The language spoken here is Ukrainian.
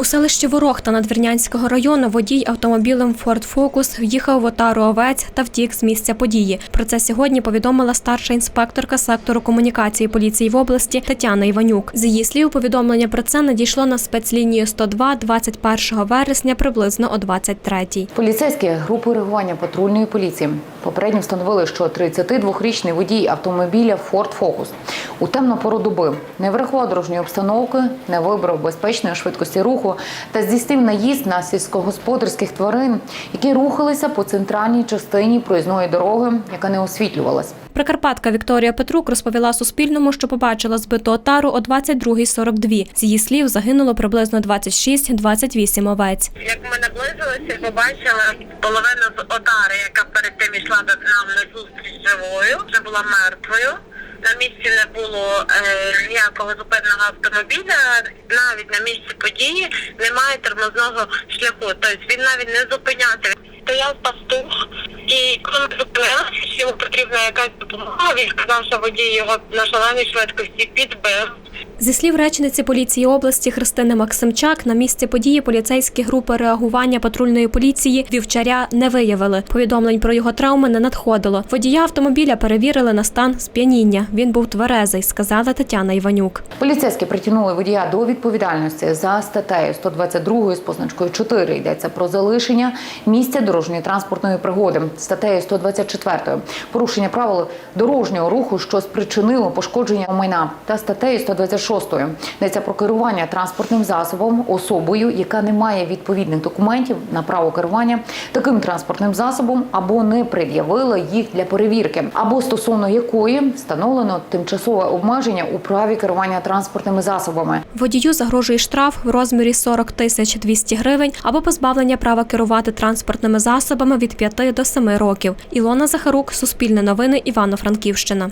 У селищі Ворохта Надвірнянського району водій автомобілем Ford Focus в'їхав в отару овець та втік з місця події. Про це сьогодні повідомила старша інспекторка сектору комунікації поліції в області Тетяна Іванюк. З її слів, повідомлення про це надійшло на спецлінію 102 21 вересня приблизно о 23-й. Поліцейські групи реагування патрульної поліції попередньо встановили, що 32-річний водій автомобіля Ford Focus у темну пору доби не врахував дорожньої обстановки, не вибрав безпечної швидкості руху та здійснив наїзд на сільськогосподарських тварин, які рухалися по центральній частині проїзної дороги, яка не освітлювалась. Прикарпатка Вікторія Петрук розповіла Суспільному, що побачила збиту отару о 22.42. З її слів загинуло приблизно 26-28 овець. Як ми наблизилися, побачили половину з отари, яка перед тим йшла до нам на зустріч живою, вже була мертвою. На місці не було е, ніякого зупинного автомобіля. Навіть на місці події немає тормозного шляху. Тобто він навіть не зупинявся. Стояв пастух, і коли зупинився, що йому потрібна якась допомога, він сказав, що водій його на шаленій швидкості підбив. Зі слів речниці поліції області Христини Максимчак, на місці події поліцейські групи реагування патрульної поліції вівчаря не виявили. Повідомлень про його травми не надходило. Водія автомобіля перевірили на стан сп'яніння. Він був тверезий, сказала Тетяна Іванюк. Поліцейські притягнули водія до відповідальності за статтею 122 з позначкою 4. Йдеться про залишення місця дорожньої транспортної пригоди. Статтею 124 порушення правил дорожнього руху, що спричинило пошкодження майна, та статтею 126 йдеться про керування транспортним засобом особою, яка не має відповідних документів на право керування таким транспортним засобом або не пред'явила їх для перевірки, або стосовно якої встановлено тимчасове обмеження у праві керування транспортними засобами. Водію загрожує штраф в розмірі 40 тисяч 200 гривень або позбавлення права керувати транспортними засобами від 5 до 7 років. Ілона Захарук, Суспільне новини, Івано-Франківщина.